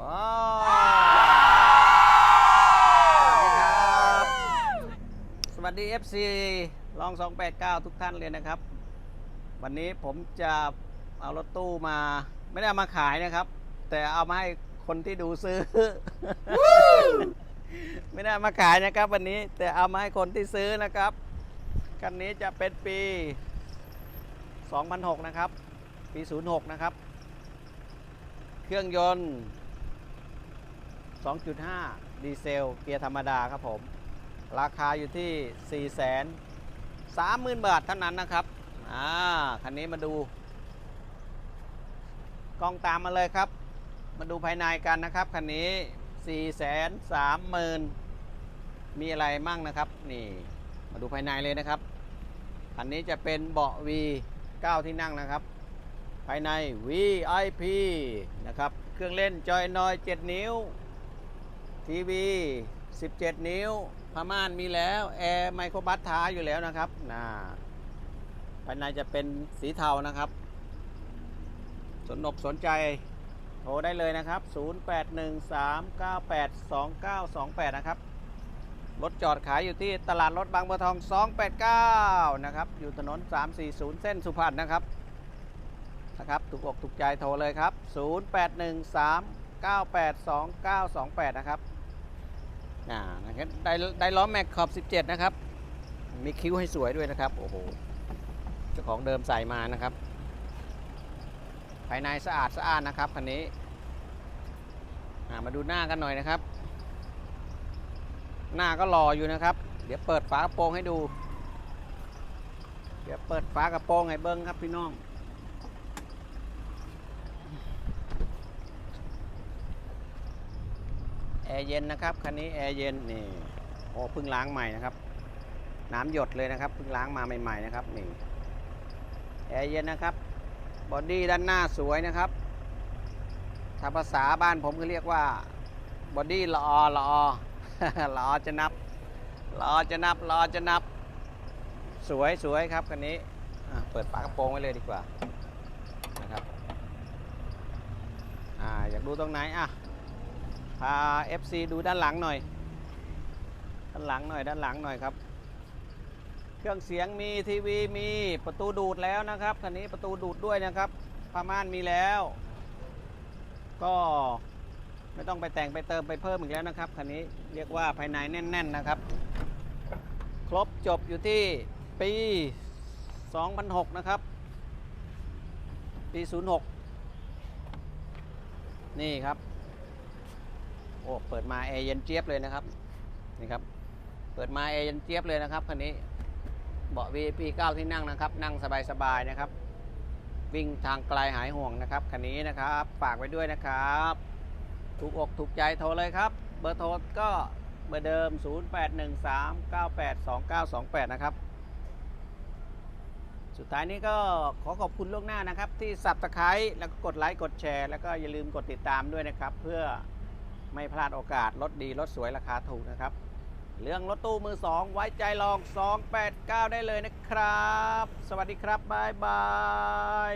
ว้าวสวัสดีครับสวัสดี FC ลอง 289 ทุกท่านเลยนะครับ วันนี้ผมจะเอารถตู้มา ไม่ได้ามาขายนะครับ แต่เอามาให้คนที่ดูซื้อ ไม่ได้ามาขายนะครับวันนี้แต่เอามาให้คนที่ซื้อนะครับ คันนี้จะเป็นปี 2006 นะครับ ปี 06 นะครับ เครื่องยนต์ 2.5 ดีเซล เกียร์ธรรมดาครับผม ราคาอยู่ที่ 4 3 0 0 0 0 บาทเท่านั้นนะครับ อ่า คันนี้มาดู กล้องตามมาเลยครับ มาดูภายในกันนะครับ คันนี้ 4 3 0 0 0 0 มีอะไรมั่งนะครับ นี่ มาดูภายในเลยนะครับ คันนี้จะเป็นเบาะ V 9 ที่นั่งนะครับ ภายใน VIP นะครับ เครื่องเล่นจอยนอย 7 นิ้ว ทีวี 17 นิ้วผ้าม่านมีแล้ว แอร์ไมโครบัสท้าอยู่แล้วนะครับนะภายในจะเป็นสีเทานะครับ สนอกสนใจ โทรได้เลยนะครับ 0813982928 นะครับ รถจอดขายอยู่ที่ตลาดรถบางบัวทอง 289 นะครับ อยู่ถนน 340 เส้นสุพรรณนะครับนะครับถูกอกถูกใจโทรเลยครับ 0813982928 นะครับ อ่านะครับได้ได้ล้อแม็กขอบ 17 นะครับ มีคิ้วให้สวยด้วยนะครับ โอ้โห เจ้าของเดิมใส่มานะครับ ภายในสะอาดสะอาดนะครับคันนี้ามาดูหน้ากันหน่อยนะครับ หน้าก็รออยู่นะครับ เดี๋ยวเปิดฝากระโปรงให้ดู เดี๋ยวเปิดฝากระโปรงให้เบิ้งครับพี่น้อง แอร์เย็นนะครับคันนี้แอร์เย็นนี่โอ้เพิ่งล้างใหม่นะครับ น้ำหยดเลยนะครับเพิ่งล้างมาใหม่ๆนะครับนี่แอร์เย็นนะครับบอดี้ด้านหน้าสวยนะครับถ้าภาษาบ้านผมก็เรียกว่าบอดี้ละอละอละอจะนับละอจะนับละอจะนับ สวยสวยครับคันนี้เปิดฝากระโปรงไว้เลยดีกว่านะครับอ่าอยากดูตรงไหนอะ พา FC ดูด้านหลังหน่อย ด้านหลังหน่อย ด้านหลังหน่อยครับ เครื่องเสียงมีทีวีมีประตูดูดแล้วนะครับคันนี้ประตูดูดด้วยนะครับผ้าม่านมีแล้ว ก็ไม่ต้องไปแต่งไปเติมไปเพิ่มอีกแล้วนะครับคันนี้เรียกว่าภายในแน่น ๆนะครับ ครบจบอยู่ที่ปี 2006 นะครับ ปี 06 นี่ครับ อ้เปิดมาแอร์เย็นเจี๊ยบเลยนะครับนี่ครับ เปิดมาแอร์เย็นเจี๊ยบเลยนะครับคันนี้เบาะ VIP 9 ที่นั่งนะครับ นั่งสบายๆนะครับ วิ่งทางไกลหายห่วงนะครับคันนี้นะครับฝากไว้ด้วยนะครับ ถูกอกถูกใจโทรเลยครับ เบอร์โทรก็เบอร์เดิม 0813982928 นะครับ สุดท้ายนี้ก็ขอขอบคุณล่วงหน้านะครับ ที่สับตะไคร้แล้วก็กดไลค์กดแชร์ แล้วก็อย่าลืมกดติดตามด้วยนะครับ เพื่อ ไม่พลาดโอกาสรถดีรถสวยราคาถูกนะครับ เรื่องรถตู้มือ 2 ไว้ใจลอง 289 ได้เลยนะครับ สวัสดีครับ บ๊ายบาย